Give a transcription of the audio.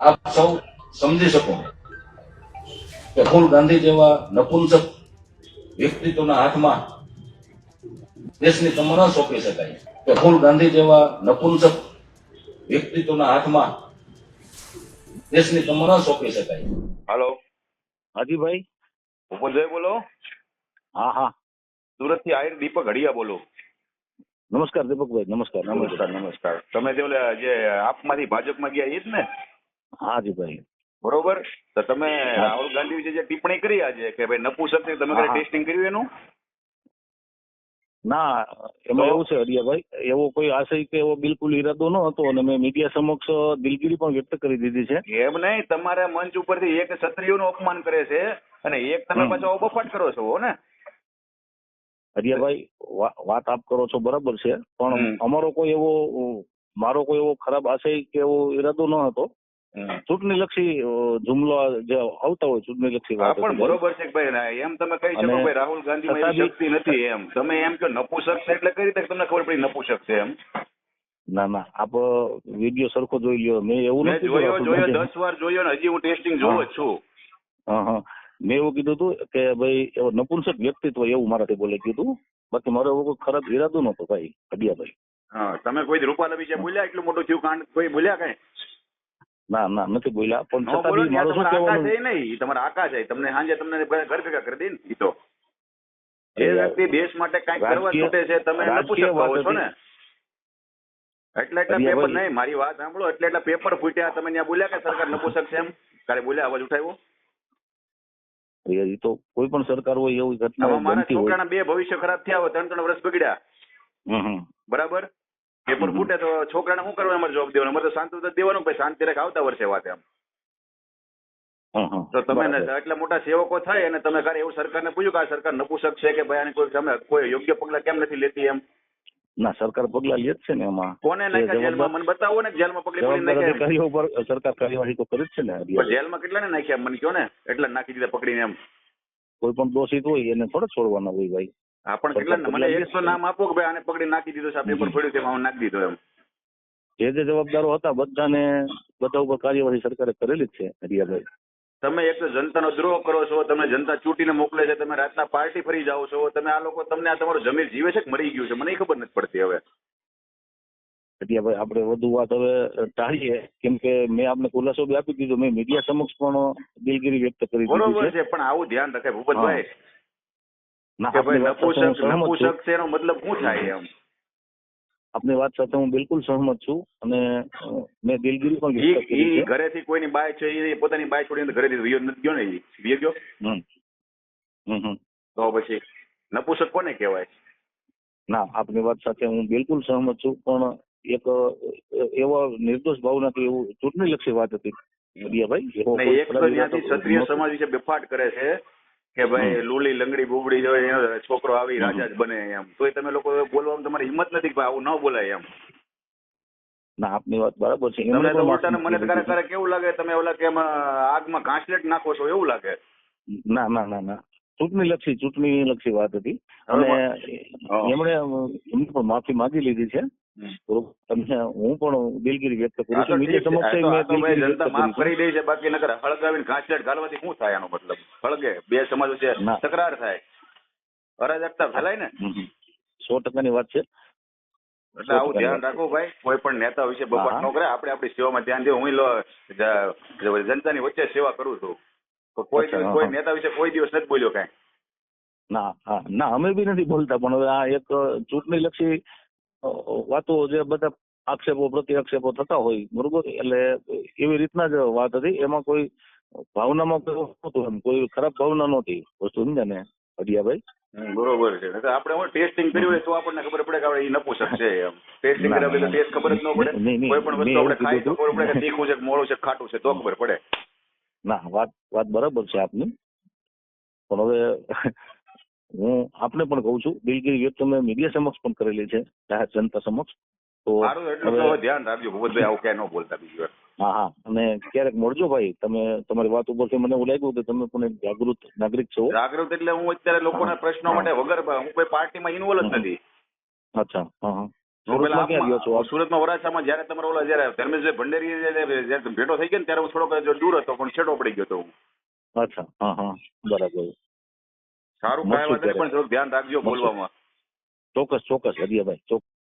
આપ સૌ સમજી શકો કે રાહુલ ગાંધી જેવા નપુંસક વ્યક્તિત્વના હાથમાં દેશની કમર ન સોંપી શકાય. કે રાહુલ ગાંધી જેવા નપુંસક વ્યક્તિત્વના હાથમાં દેશની કમર ન સોંપી શકાય. હાલો. હાજીભાઈ? ભાઈ બોલો. હા હા. સુરતથી આયર દીપક હડિયા બોલો. નમસ્કાર દીપકભાઈ નમસ્કાર. નમસ્કાર નમસ્કાર. તમે જે ઓલા જે આપમાંથી ભાજપમાં ગયા એ જ ને? હાજી ભાઈ. બરોબર? તો તમે રાહુલ ગાંધી વિશે જે ટિપ્પણી કરી આજે કે ભાઈ નપુસક તમે કઈ ટેસ્ટિંગ કર્યું એનું? ના એમાં એવું છે હરિયાભાઈ એવો કોઈ આશય કે એવો બિલકુલ ઈરાદો ન હતો અને મેં મીડિયા સમક્ષ દિલગીરી પણ વ્યક્ત કરી દીધી છે. એમ નહીં તમારા મંચ ઉપરથી એક ક્ષત્રિયોનું અપમાન કરે છે અને એક તમે. પાછો બફાટ કરો છો ને? હરિયાભાઈ વાત આપ કરો છો બરાબર છે પણ અમારો કોઈ એવો મારો કોઈ એવો ખરાબ આશય કે એવો ઈરાદો ન હતો. ચૂંટણી લક્ષી જુમલો જે આવતા હોય ચૂંટણી લક્ષી વાત પણ બરોબર છે ભાઈ એમ તમે કહી શકો ભાઈ રાહુલ ગાંધી એવી શક્તિ નથી એમ. તમે એમ કે નપુસક છે એટલે કઈ રીતે તમને ખબર પડી નપુસક છે એમ? ના ના આપ વીડિયો સરખો જોઈ લ્યો. મેં એવું નથી જોયો જોયો દસ વાર જોયો ને હજી હું ટેસ્ટિંગ જોઉં જ છું. હા હા. મેં એવું કીધું હતું કે ભાઈ એવો નપુંસક વ્યક્તિત્વ એવું મારાથી બોલે કીધું બાકી મારો એવો કોઈ ખરાબ ઈરાદો નતો ભાઈ અડિયાભાઈ. હા તમે કોઈ રૂપાલા વિશે બોલ્યા? એટલું મોટું થયું કાંડ કોઈ બોલ્યા કઈ? ના ના નથી બોલ્યા. પણ છતાં બી મારું શું કહેવાનું છે નહીં. તમારા આકા છે તમને સાંજે તમને ઘર ભેગા કરી દે ને તો. એ વ્યક્તિ દેશ માટે કાંઈક કરવા છૂટે છે તમે નપુસક કહો છો ને? એટલે એટલે પેપર નહીં મારી વાત સાંભળો. એટલે એટલે પેપર ફૂટ્યા. તમે ત્યાં બોલ્યા કે સરકાર નપુસક છે એમ? કાલે બોલ્યા અવાજ ઉઠાવ્યો? એ તો કોઈ પણ સરકાર હોય એવી ઘટના મારા બનતી હોય. છોકરાના બે ભવિષ્ય ખરાબ થયા હોય ત્રણ ત્રણ વર્ષ બગડ્યા. બરાબર? પેપર ફૂટે તો છોકરાને શું કરવાનું અમારે જોબ દેવાનું. અમારે તો શાંતિ તો દેવાનું ભાઈ શાંતિ રાખ આવતા વર્ષે વાત એમ. તો તમે એટલા મોટા સેવકો થાય અને તમે ઘરે એવું સરકારને પૂછ્યું કે આ સરકાર નપુસક છે કે ભાઈ આને કોઈ તમે કોઈ યોગ્ય પગલા કેમ નથી લેતી એમ? ના સરકાર પગલા લે છે ને એમાં. કોને નાખ્યા? જેલમાં મને બતાવો ને જેલમાં પગલી પડી નાખ્યા અધિકારીઓ સરકાર કાર્યવાહી તો કરે જ છે ને. જેલમાં કેટલા ને નાખ્યા? મને કયો ને. એટલા નાખી દીધા પકડીને એમ. કોઈ પણ દોષિત હોય એને થોડા છોડવાના હોય ભાઈ. હા કેટલા મને એકસો નામ આપો કે ભાઈ આને પકડી નાખી દીધો છે આ પેપર પડ્યું છે હું નાખી દીધો એમ. જે જે જવાબદારો હતા બધાને બધા ઉપર કાર્યવાહી સરકારે કરેલી જ છે હરિયાભાઈ. તમે એક તો જનતાનો દ્રોહ કરો છો તમે જનતા ચૂંટીને મોકલે છે તમે રાતના પાર્ટી ફરી જાઓ છો તમે આ લોકો તમને આ તમારું જમીન જીવે છે કે મરી ગયું છે? મને ખબર નથી પડતી હવે. હરિયાભાઈ આપણે વધુ વાત હવે ટાળીએ. કેમ કે મેં આપને ખુલાસો બી આપી દીધો. મેં મીડિયા સમક્ષ પણ દિલગીરી વ્યક્ત કરી બરોબર છે. પણ આવું ધ્યાન રખાય ભૂપતભાઈ કે ભાઈ આપની વાત સાથે હું નપુસક સહમત છું. નપુસક છે એનો મતલબ શું થાય એમ? આપની વાત સાથે હું બિલકુલ સહમત છું અને મેં દિલગીરી પણ વ્યક્ત કરી છે. ઘરેથી કોઈની બાય છે એ પોતાની બાય છોડીને ઘરેથી વિયો નથી ગયો ને વિયો ગયો? હમ. હમ હમ. તો પછી નપુસક કોને કહેવાય? ના આપની વાત સાથે હું બિલકુલ સહમત છું પણ એક એવો નિર્દોષ ભાવનાથી એવું ચૂંટણી લક્ષી વાત હતી. એક ક્ષત્રિય સમાજ વિશે બેફાટ કરે છે કે ભાઈ. લુલી લંગડી બુબડી જો છોકરો આવી રાજા જ બને એમ. તોય તમે લોકો બોલવામાં તમારી હિંમત નથી ભાઈ આવું ન બોલાય એમ. ના આપની વાત બરાબર છે. તમને તો પણ મને ક્યારેક ક્યારેક કેવું લાગે તમે ઓલા કે આગમાં ઘાસલેટ નાખો છો એવું લાગે? ના ના ના ના. ચૂંટણી લક્ષી ચૂંટણી લક્ષી વાત હતી. અને એમણે એમની પણ માફી માંગી લીધી છે. તમને હું પણ દિલગીરી વ્યક્ત કરું છું. મીડિયા સમક્ષ મેં જનતા માફ કરી દે છે. બાકી નકર હળગાવીને ઘાસલેટ ગાલવાથી શું થાય આનો મતલબ? હળગે બે સમાજ વચ્ચે તકરાર થાય. અરાજકતા ફેલાય ને. સો ટકાની વાત છે. એટલે આવું ધ્યાન રાખો ભાઈ. કોઈ પણ નેતા વિશે બપાટ. ન કરે. આપણે આપણી સેવામાં ધ્યાન દે હું જનતાની વચ્ચે સેવા કરું છું. તો કોઈ દિવસ કોઈ નેતા વિશે કોઈ દિવસ નથી બોલ્યો કાંઈ. ના હા. ના અમે બી નથી બોલતા પણ હવે આ એક ચૂંટણી લક્ષી વાતો જે બધા આક્ષેપો પ્રતિ આક્ષેપો થતા હોય બરોબર? એટલે એવી રીતના જ વાત હતી. એમાં કોઈ ભાવનામાં કોઈ નહોતું એમ. કોઈ ખરાબ ભાવના નહોતી વસ્તુ સમજે ને અડિયાભાઈ બરોબર છે. આપણે હવે ટેસ્ટિંગ કર્યું હોય તો આપણને ખબર પડે કે આપણે ઈ નપુસક છે એમ. ટેસ્ટિંગ કર્યા પછી ટેસ્ટ ખબર જ ન પડે. કોઈ પણ વસ્તુ આપણે ખાઈ તો ખબર પડે કે તીખું છે કે મોળું છે ખાટું છે તો ખબર પડે. ના વાત વાત બરાબર છે આપની. પણ હવે હું આપને પણ કહું છું દિલગીરી વ્યક્ત મેં મીડિયા સમક્ષ પણ કરેલી છે જાહેર જનતા સમક્ષ. સારું એટલું ધ્યાન રાખજો. ભૂપતભાઈ આવું ક્યાંય ન બોલતા બીજી વાર. હા હા. અને ક્યારેક મળજો ભાઈ. તમે તમારી વાત ઉપરથી મને એવું લાગ્યું કે તમે પણ એક જાગૃત નાગરિક છો. જાગૃત એટલે હું અત્યારે લોકોના પ્રશ્નો માટે વગર હું કોઈ પાર્ટીમાં ઇન્વોલ્વ જ નથી. અચ્છા. હા સુરતમાં વરાછામાં જયારે તમારો ઓલા જયારે ધર્મેશભાઈ ભંડેરી ભેટો થઈ ગયો ત્યારે હું થોડોક દૂર હતો પણ છેડો પડી ગયો હતો હું. અચ્છા. હા હા. બરાબર. સારું કાંઈ વાંધો પણ થોડુંક ધ્યાન રાખજો બોલવામાં. ચોક્કસ ચોક્કસ હરિયાભાઈ ચોક્કસ.